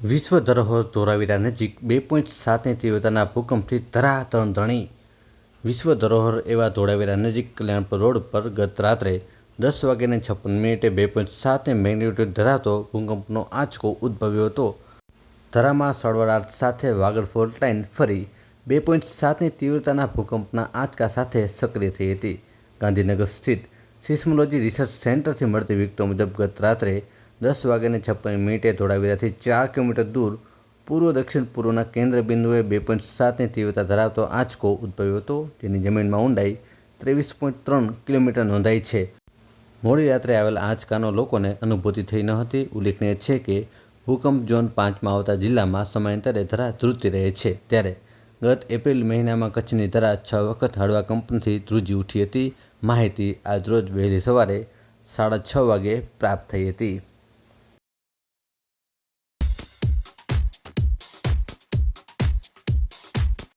વિશ્વ ધરોહર ધોરાવીરા નજીક બે પોઈન્ટ સાતની તીવ્રતાના ભૂકંપથી ધરાતણ ધણી. વિશ્વ ધરોહર એવા ધોળાવીરા નજીક કલ્યાણપુર રોડ પર ગત રાત્રે દસ વાગ્યાને છપ્પન મિનિટે બે પોઈન્ટ સાતને મેગ્નિટ્યુડ ધરાતો ભૂકંપનો આંચકો ઉદ્ભવ્યો હતો. ધરામાં સળવળાટ સાથે વાગડ ફોલ્ટ લાઇન ફરી બે પોઈન્ટ સાતની તીવ્રતાના ભૂકંપના આંચકા સાથે સક્રિય થઈ હતી. ગાંધીનગર સ્થિત સિસ્મોલોજી રિસર્ચ સેન્ટરથી મળતી વિગતો મુજબ ગત રાત્રે દસ વાગ્યાને છપ્પન મિનિટે ધોળાવીરાથી ચાર કિલોમીટર દૂર પૂર્વ દક્ષિણ પૂર્વના કેન્દ્ર બિંદુએ બે પોઈન્ટ સાતની તીવ્રતા ધરાવતો આંચકો ઉદ્ભવ્યો હતો. જેની જમીનમાં ઊંડાઈ ત્રેવીસ પોઈન્ટ ત્રણ કિલોમીટર નોંધાઈ છે. મોડી રાત્રે આવેલા આંચકાનો લોકોને અનુભૂતિ થઈ ન હતી. ઉલ્લેખનીય છે કે ભૂકંપ ઝોન પાંચમાં આવતા જિલ્લામાં સમયાંતરે ધરા ધ્રુજતી રહે છે. ત્યારે ગત એપ્રિલ મહિનામાં કચ્છની ધરા છ વખત હળવા કંપનથી ધ્રુજી ઉઠી હતી. માહિતી આજરોજ વહેલી સવારે સાડા છ વાગે પ્રાપ્ત થઈ હતી.